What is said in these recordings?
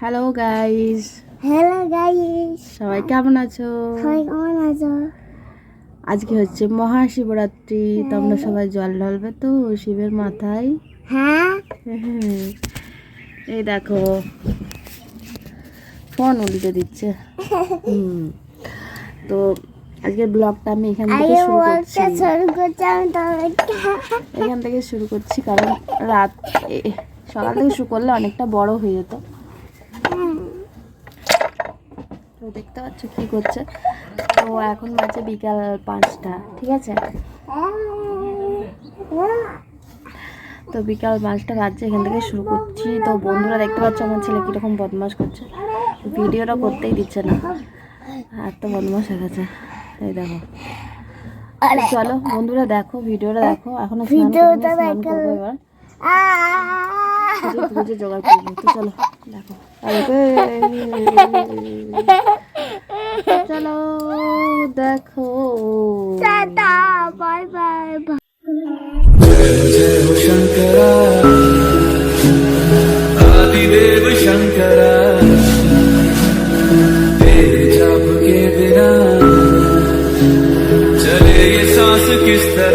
Hello guys hello guys সবাই কেমন আছো? সবাই কেমন আছো? আজকে হচ্ছে মহাশিবরাত্রি তোমরা সবাই জল ঢালবে তো শিবের মাথায়। হ্যাঁ? এই দেখো ফোন উল্টে দিচ্ছে। হুম। তো আজকের ব্লগটা আমি এখান থেকে শুরু করছি। এখান থেকে শুরু করছি কারণ রাত সকাল থেকে শুরু করলে অনেকটা বড় হয়ে যেত। তো দেখতে পাচ্ছ কি করছে। তো এখন বাজে বিকাল পাঁচটা ঠিক আছে? তো বিকাল পাঁচটা বাজছে এখান থেকে শুরু করছি। তো বন্ধুরা দেখতে পাচ্ছ আমার ছেলে কীরকম বদমাস করছে। ভিডিওটা করতেই দিচ্ছে না। আর তো বদমাস হয়ে গেছে। এই দেখো। চলো বন্ধুরা দেখো ভিডিওটা দেখো। এখনও স্নান। করব এবার! পুজো পুজো জোগাড় করবো তো চলো দেখো আরে বে- চলো দেখো টাটা বাই বাই जय हो शंकरा आदिदेव शंकरा तेरे जाप के बिना चले ये सांस किस तरह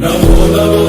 Namo Namo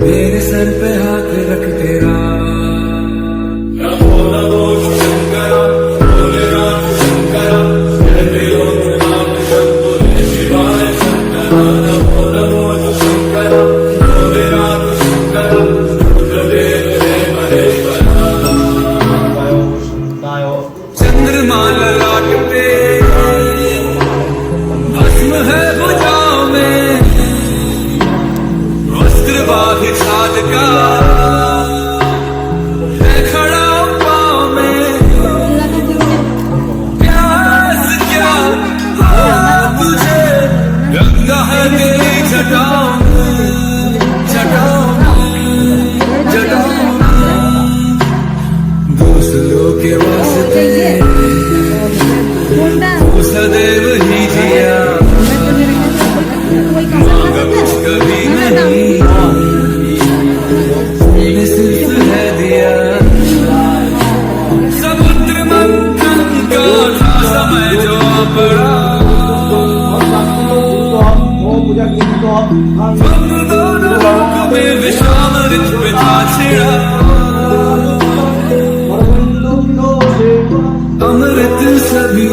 मेरे सर पे हाथ रख तेरा अमृत सभी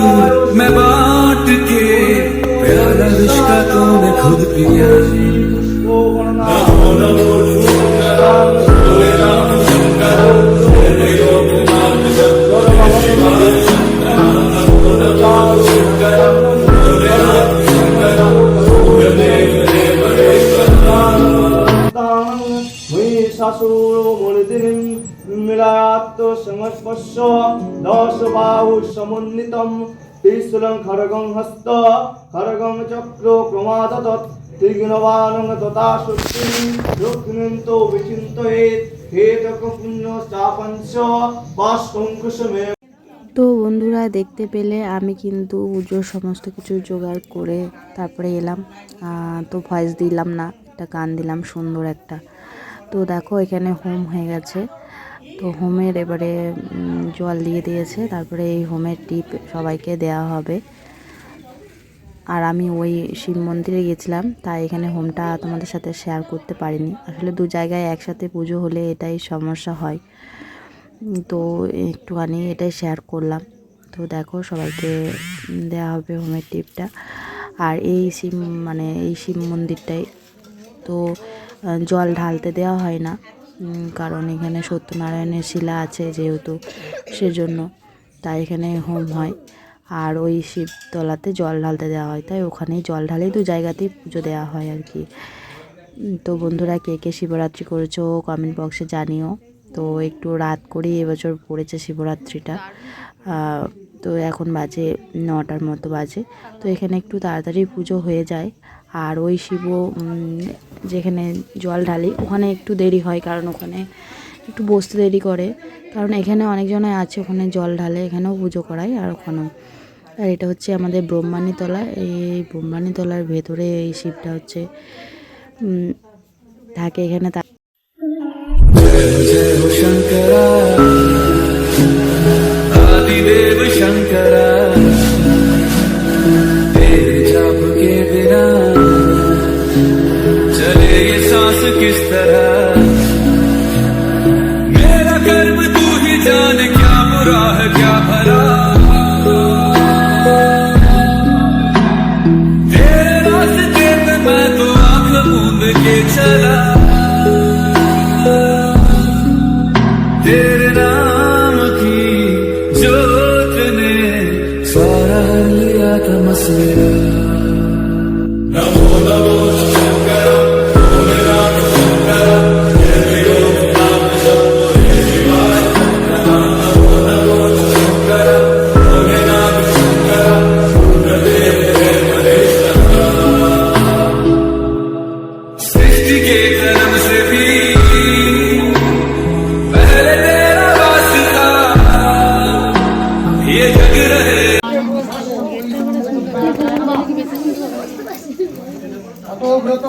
मैं बांट के प्यारा रिश्ता तूने खुद पिया খড়গং হস্ত খড়গং চক্র ক্রমাদত ত্রিগুণবানং তথা শক্তি রুক্মিন্ত বিচিন্তয়েত হেতক পুণ্য চাপঞ্চ পাশঙ্কুশমে তো বন্ধুরা দেখতে পেলে আমি কিন্তু পুজোর সমস্ত কিছু জোগাড় করে তারপরে এলাম। তো ভয়েস দিলাম না, একটা গান দিলাম সুন্দর একটা। তো দেখো এখানে হোম হয়ে গেছে। তো হোমের এবারে জল দিয়ে দিয়েছে। তারপরে এই হোমের টিপ সবাইকে দেওয়া হবে। আর আমি ওই শিব মন্দিরে গেছিলাম, তাই এখানে হোমটা তোমাদের সাথে শেয়ার করতে পারিনি। আসলে দু জায়গায় একসাথে পুজো হলে এটাই সমস্যা হয়। তো একটুখানি এটাই শেয়ার করলাম। তো দেখো সবাইকে দেওয়া হবে হোমের টিপটা। আর এই শিব মানে এই শিব মন্দিরটাই তো জল ঢালতে দেওয়া হয় না। কারণ এখানে সত্যনারায়ণের শিলা আছে যেহেতু, সেজন্য তাই এখানে হোম হয়। আর ওই শিবতলাতে জল ঢালতে দেওয়া হয়, তাই ওখানেই জল ঢালেই দু জায়গাতেই পুজো দেওয়া হয় আর কি। তো বন্ধুরা কে কে শিবরাত্রি করেছ কমেন্ট বক্সে জানিও। তো একটু রাত করেই এবছর পড়েছে শিবরাত্রিটা। তো এখন বাজে নটার মতো বাজে। তো এখানে একটু তাড়াতাড়ি পুজো হয়ে যায়। আর ওই শিব যেখানে জল ঢালি, ওখানে একটু দেরি হয় কারণ ওখানে একটু বসতে দেরি করে। কারণ এখানে অনেকজনে আছে, ওখানে জল ঢালে এখানেও পুজো করায় আর ওখানেও। আর এটা হচ্ছে আমাদের ব্রহ্মাণীতলা। এই ব্রহ্মাণীতলার ভেতরে এই শিবটা হচ্ছে থাকে এখানে তা- चला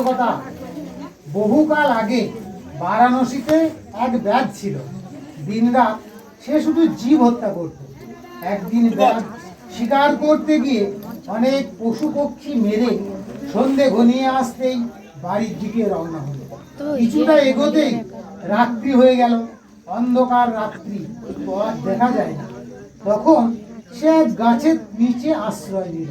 কথা বহুকাল আগে বারাণসীতে এক ব্যাগ ছিল। দিনরাত সে শুধু জীব হত্যা করত। একদিন ব্যাগ শিকার করতে গিয়ে অনেক পশু পক্ষী মেরে সন্ধে ঘনিয়ে আসতেই বাড়ির দিকে রওনা হলো। কিছুটা এগোতেই রাত্রি হয়ে গেল। অন্ধকার রাত্রি দেখা যায় না। তখন সে গাছের নিচে আশ্রয় নিল।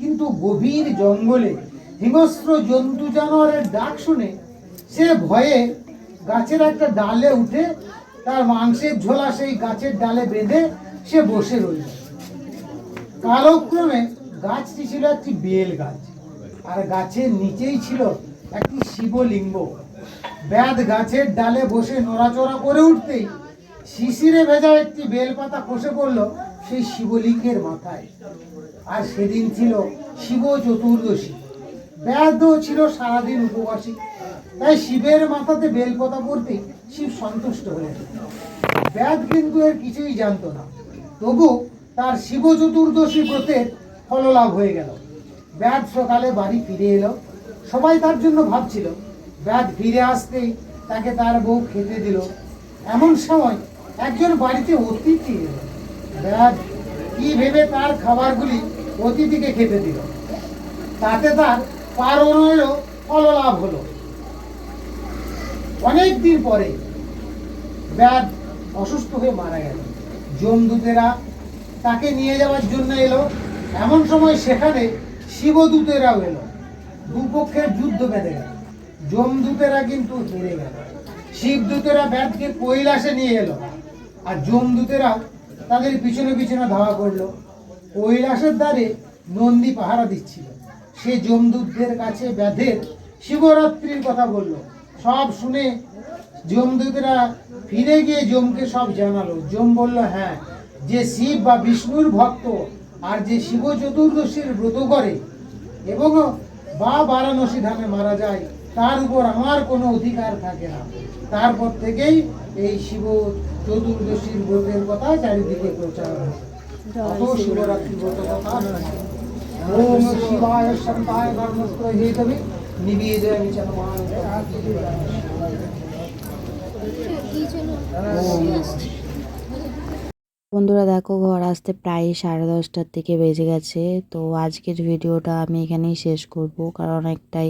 কিন্তু গভীর জঙ্গলে হিংস্র জন্তু জানোয়ারের ডাক শুনে সে ভয়ে গাছের একটা ডালে উঠে তার মাংসের ঝোলা সেই গাছের ডালে বেঁধে সে বসে রইল। কালক্রমে গাছটি ছিল একটি বেল গাছ, আর গাছের নিচেই ছিল একটি শিবলিঙ্গ। ব্যাদ গাছের ডালে বসে নড়াচড়া করে উঠতেই শিশিরে ভেজা একটি বেলপাতা খসে পড়ল সেই শিবলিঙ্গের মাথায়। আর সেদিন ছিল শিব চতুর্দশী। ব্যাধও ছিল সারাদিন উপবাসী। তাই শিবের মাথাতে বেলপাতা পড়তে শিব সন্তুষ্ট হলেন। ব্যাধ কিন্তু এর কিছুই জানতো না। তবু তার শিব চতুর্দশী ব্রতের ফললাভ হয়ে গেল। ব্যাধ সকালে বাড়ি ফিরে এলো। সবাই তার জন্য ভাবছিল, ব্যাধ ফিরে আসতেই তাকে তার বউ খেতে দিল। এমন সময় একজন বাড়িতে অতিথি এলো। ব্যাধ কি ভেবে তার খাবারগুলি অতিথিকে খেতে দিল। তাতে তার পারণেরও ফললাভ হলো। অনেক দিন পরে ব্যাধ অসুস্থ হয়ে মারা গেল। যমদূতেরা তাকে নিয়ে যাওয়ার জন্য এলো। এমন সময় সেখানে শিবদূতেরাও এলো। দুপক্ষের যুদ্ধ বেঁধে গেল। যমদূতেরা কিন্তু হেরে গেল। শিবদূতেরা ব্যাধকে কৈলাসে নিয়ে এলো। আর যমদূতেরাও তাদের পিছনে পিছনে ধাওয়া করল। কৈলাসের দ্বারে নন্দী পাহারা দিচ্ছিল। সে যমদূতদের কাছে ব্যাধের শিবরাত্রির কথা বলল। সব শুনে যমদূতরা ফিরে গিয়ে যমকে সব জানালো। যম বলল হ্যাঁ যে শিব বা বিষ্ণুর ভক্ত আর যে শিব চতুর্দশীর ব্রত করে, এবং বা বারাণসী ধামে মারা যায় তার উপর আমার কোনো অধিকার থাকে না। তারপর থেকেই এই শিব চতুর্দশীর ব্রতের কথা চারিদিকে প্রচার হয়। অত শিবরাত্রি ব্রত কথা। ওম শিবায় শান্তায় ধর্মস্ত্র হেতবে বন্ধুরা দেখো, ঘর আসতে প্রায় সাড়ে দশটার থেকে বেজে গেছে। তো আজকের ভিডিওটা আমি এখানেই শেষ করব, কারণ অনেকটাই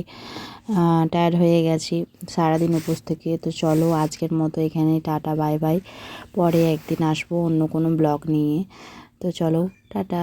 টায়ার্ড হয়ে গেছি সারাদিন উপোস থেকে। তো চলো আজকের মতো এখানে টাটা বাই বাই পরে একদিন আসব অন্য কোনো ব্লগ নিয়ে। তো চলো, টাটা।